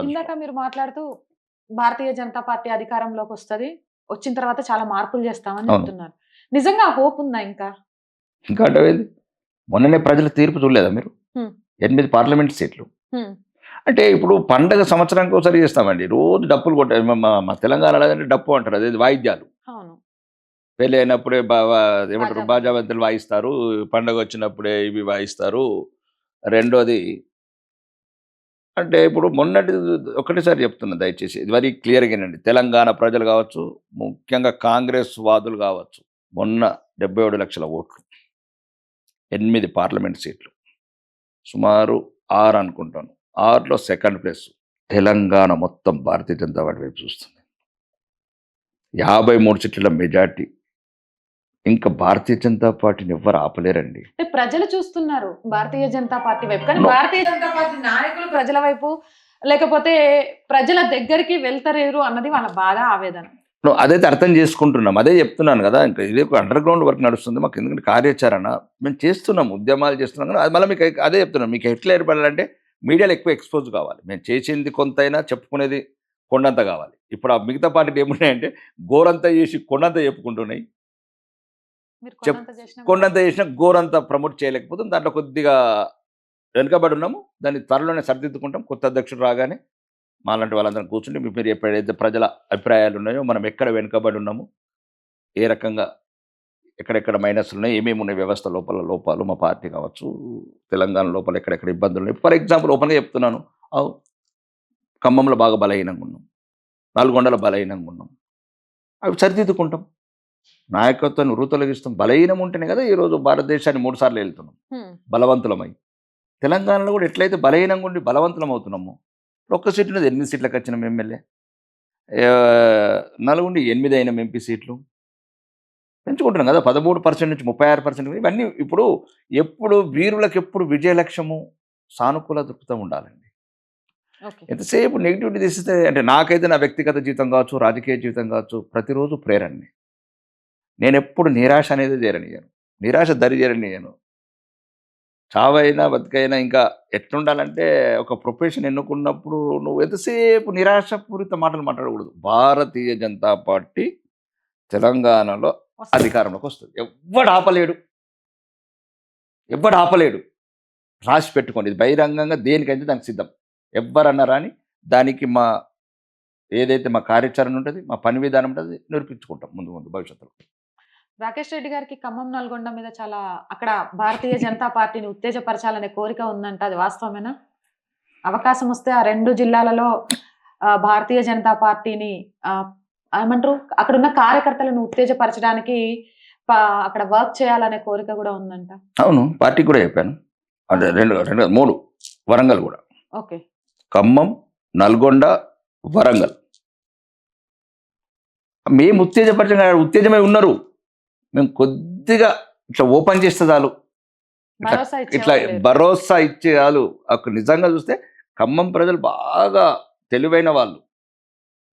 ఇందాక మీరు మాట్లాడుతూ భారతీయ జనతా పార్టీ అధికారంలోకి వస్తది వచ్చిన తర్వాత చాలా మార్పులు చేస్తామని. చెప్తున్నారు. నిజంగా హోప్ ఉందా ఇంకా? ఇంకా అంటే? మొన్ననే ప్రజల తీర్పు చూడలేదా మీరు. ఎనిమిది పార్లమెంట్ సీట్లు. అంటే ఇప్పుడు పండగ సంవత్సరానికి ఒకసారి చేస్తామండి. రోజు డప్పులు కొట్ట మా- తెలంగాణలో అంటే డప్పు అంటారు. అదే వాయిద్యాలు. పెళ్ళి అయినప్పుడే ఏమంటారు? బాజావంతులు వాయిస్తారు. పండగ వచ్చినప్పుడే ఇవి వాయిస్తారు. రెండోది అంటే ఇప్పుడు మొన్నటి ఒకటేసారి చెప్తున్నా దయచేసి. ఇది వెరీ క్లియర్గానండి తెలంగాణ ప్రజలు కావచ్చు ముఖ్యంగా కాంగ్రెస్ వాదులు కావచ్చు మొన్న డెబ్బై ఏడు లక్షల ఓట్లు. ఎనిమిది పార్లమెంట్ సీట్లు. సుమారు ఆరు అనుకుంటాను. ఆరులో సెకండ్ ప్లేస్ తెలంగాణ మొత్తం భారతీయ జనతా పార్టీ వైపు చూస్తుంది. యాభై మూడు సీట్ల మెజార్టీ. ఇంకా భారతీయ జనతా పార్టీని ఎవ్వరు ఆపలేరండి. అంటే ప్రజలు చూస్తున్నారు భారతీయ జనతా పార్టీ వైపు. కానీ. భారతీయ జనతా పార్టీ నాయకులు ప్రజల వైపు లేకపోతే ప్రజల దగ్గరికి వెళ్తలేరు అన్నది వాళ్ళ బాధ ఆవేదన. అదైతే అర్థం చేసుకుంటున్నాం. అదే చెప్తున్నాను కదా ఇంకా ఇది అండర్ గ్రౌండ్ వర్క్ నడుస్తుంది. మాకు ఎందుకంటే కార్యాచరణ. మేము చేస్తున్నాం ఉద్యమాలు చేస్తున్నాం. కానీ అది మళ్ళీ మీకు అదే చెప్తున్నాం మీకు ఎట్లా ఏర్పడాలంటే మీడియాలో ఎక్కువ ఎక్స్పోజ్ కావాలి. మేము చేసింది కొంతైనా చెప్పుకునేది కొండంత కావాలి. ఇప్పుడు ఆ మిగతా పార్టీలు ఏమున్నాయంటే గోరంతా చేసి కొండంత చెప్పుకుంటున్నాయి. కొండంత చేసినా కొండంత చేసినా గోరంతా ప్రమోట్ చేయలేకపోతే దాంట్లో కొద్దిగా వెనుకబడి ఉన్నాము. దాన్ని త్వరలోనే సరిదిద్దుకుంటాం. కొత్త అధ్యక్షుడు రాగానే మాలాంటి వాళ్ళందరం కూర్చుంటే మీరు ఎప్పుడైతే ప్రజల అభిప్రాయాలు ఉన్నాయో మనం ఎక్కడ వెనుకబడి ఉన్నాము ఏ రకంగా ఎక్కడెక్కడ మైనస్లు ఉన్నాయి ఏమేమి ఉన్నాయి వ్యవస్థ లోపల లోపాలు మా పార్టీ కావచ్చు తెలంగాణ లోపల ఎక్కడెక్కడ ఇబ్బందులు ఉన్నాయి. ఫర్ ఎగ్జాంపుల్ ఓపెన్గా చెప్తున్నాను. అవు ఖమ్మంలో బాగా బలహీనంగా ఉన్నాం. నల్గొండలో బలహీనంగా ఉన్నాం. అవి సరిదిద్దుకుంటాం. నాయకత్వాన్ని వృతొలగిస్తాం బలహీనం ఉంటేనే కదా ఈరోజు భారతదేశాన్ని మూడు సార్లు వెళ్తున్నాం. బలవంతులమై. తెలంగాణలో కూడా ఎట్లయితే బలహీనంగా ఉండి బలవంతులం అవుతున్నామో ఒక్క సీటు ఉన్నది ఎనిమిది సీట్లకు వచ్చిన ఎమ్మెల్యే? నలుగుండి ఎనిమిది అయిన ఎంపీ సీట్లు. పెంచుకుంటున్నాం కదా పదమూడు పర్సెంట్ నుంచి ముప్పై ఆరు పర్సెంట్ ఇవన్నీ ఇప్పుడు ఎప్పుడు వీరులకు ఎప్పుడు విజయ లక్ష్యము సానుకూల దృక్పథం ఉండాలండి. ఎంతసేపు నెగిటివిటీ తీస్తే అంటే నాకైతే నా వ్యక్తిగత జీవితం కావచ్చు రాజకీయ జీవితం కావచ్చు ప్రతిరోజు ప్రేరణని నేను ఎప్పుడు నిరాశ అనేది చేరనియను నిరాశ దరి చేరనియను చావైనా బతికైనా ఇంకా ఎట్లుండాలంటే ఒక ప్రొఫెషన్ ఎన్నుకున్నప్పుడు నువ్వు ఎంతసేపు నిరాశపూరిత మాటలు మాట్లాడకూడదు. భారతీయ జనతా పార్టీ తెలంగాణలో. అధికారంలోకి వస్తుంది. ఎవ్వడు ఆపలేడు. ఎవ్వడు ఆపలేడు. రాసి పెట్టుకోండి. ఇది బహిరంగంగా దేనికైతే దానికి సిద్ధం. ఎవ్వరన్నా రాని దానికి మా ఏదైతే మా కార్యాచరణ ఉంటుంది మా పని విధానం ఉంటుంది నిరూపించుకుంటాం ముందు ముందు భవిష్యత్తులో. రాకేష్ రెడ్డి గారికి ఖమ్మం నల్గొండ మీద చాలా అక్కడ భారతీయ జనతా పార్టీని ఉత్తేజపరచాలనే కోరిక ఉందంట అది వాస్తవమేనా? అవకాశం వస్తే ఆ రెండు జిల్లాలలో భారతీయ జనతా పార్టీని ఏమంటారు? అక్కడ ఉన్న కార్యకర్తలను ఉత్తేజపరచడానికి అక్కడ వర్క్ చేయాలనే కోరిక కూడా ఉందంట. అవును పార్టీకి కూడా చెప్పాను. అంటే రెండు మూడు వరంగల్ కూడా. ఓకే. ఖమ్మం నల్గొండ వరంగల్. మేము ఉత్తేజపరచంగా ఉత్తేజమై ఉన్నారు. మేము కొద్దిగా ఇట్లా ఓపెన్ చేస్తే చాలు. ఇట్లా భరోసా ఇచ్చే వాళ్ళు. అక్కడ నిజంగా చూస్తే ఖమ్మం ప్రజలు బాగా తెలివైన వాళ్ళు.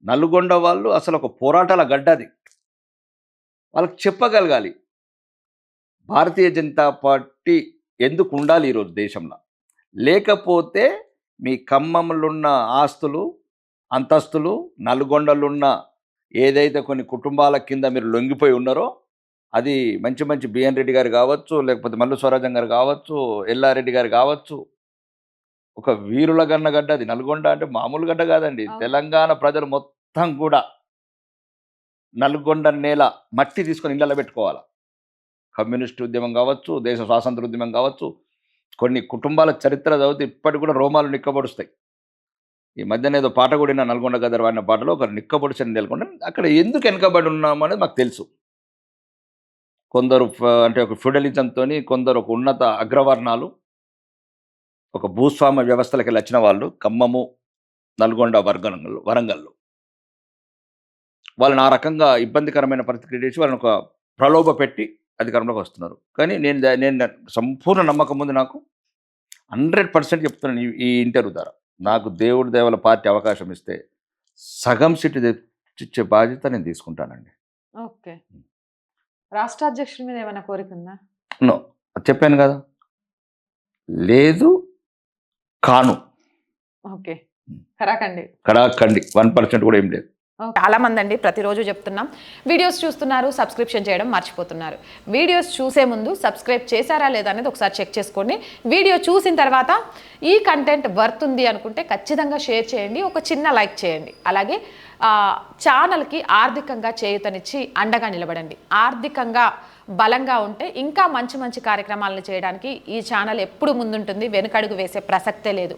నల్గొండ వాళ్ళు అసలు ఒక పోరాటాల గడ్డది వాళ్ళకి చెప్పగలగాలి. భారతీయ జనతా పార్టీ ఎందుకు ఉండాలి ఈరోజు దేశంలో? లేకపోతే మీ ఖమ్మంలో ఉన్న ఆస్తులు అంతస్తులు నల్గొండలో ఉన్న ఏదైతే కొన్ని కుటుంబాల కింద మీరు లొంగిపోయి ఉన్నారో అది మంచి మంచి బిఎన్ రెడ్డి గారు కావచ్చు లేకపోతే మల్లు స్వరాజం గారు కావచ్చు ఎల్లారెడ్డి గారు కావచ్చు. ఒక వీరుల గన్న గడ్డ అది. నల్గొండ అంటే మామూలు గడ్డ కాదండి. తెలంగాణ ప్రజలు మొత్తం కూడా నల్గొండ నేల మట్టి తీసుకొని ఇళ్ళలో పెట్టుకోవాలి. కమ్యూనిస్ట్ ఉద్యమం కావచ్చు దేశ స్వాతంత్ర ఉద్యమం కావచ్చు కొన్ని కుటుంబాల చరిత్ర చదివితే ఇప్పటికి కూడా రోమాలు నిక్కబడుస్తాయి. ఈ మధ్యన ఏదో పాట కూడిన నల్గొండ గదర్ వాడిన పాటలో ఒక నిక్కబొడిచని నెలకొండ అక్కడ ఎందుకు వెనకబడి ఉన్నాము అనేది మాకు తెలుసు. కొందరు అంటే ఒక ఫ్యూడలిజంతో కొందరు ఒక ఉన్నత అగ్రవర్ణాలు ఒక భూస్వామ్య వ్యవస్థలకు వచ్చిన వాళ్ళు ఖమ్మము నల్గొండ వర్గంలో వరంగల్లో. వాళ్ళని ఆ రకంగా ఇబ్బందికరమైన పరిస్థితి చేసి వాళ్ళని ఒక ప్రలోభ పెట్టి అధికారంలోకి వస్తున్నారు. కానీ నేను నేను సంపూర్ణ నమ్మకం ఉంది నాకు. హండ్రెడ్ పర్సెంట్ చెప్తున్నాను ఈ- ఈ ఇంటర్వ్యూ ద్వారా. నాకు దేవుడి దేవల పార్టీ అవకాశం ఇస్తే సగం సీటు తెచ్చిచ్చే బాధ్యత నేను తీసుకుంటానండి. ఓకే. రాష్ట్ర అధ్యక్షుడి మీద ఏమైనా కోరిక ఉందా? నో. చెప్పాను కదా. లేదు కాను. ఓకే. కరాకండి కడాకండి వన్ పర్సెంట్ కూడా ఏం లేదు. చాలా మంది అండి ప్రతిరోజు చెప్తున్నాం. వీడియోస్ చూస్తున్నారు సబ్స్క్రిప్షన్ చేయడం మర్చిపోతున్నారు. వీడియోస్ చూసే ముందు సబ్స్క్రైబ్ చేశారా లేదా అనేది ఒకసారి చెక్ చేసుకోండి. వీడియో చూసిన తర్వాత ఈ కంటెంట్ వర్త్ ఉంది అనుకుంటే ఖచ్చితంగా షేర్ చేయండి ఒక చిన్న లైక్ చేయండి. అలాగే ఛానల్కి ఆర్థికంగా చేయుతనిచ్చి అండగా నిలబడండి. ఆర్థికంగా బలంగా ఉంటే ఇంకా మంచి మంచి కార్యక్రమాలను చేయడానికి ఈ ఛానల్ ఎప్పుడు ముందుంటుంది వెనుకడుగు వేసే ప్రసక్తే లేదు.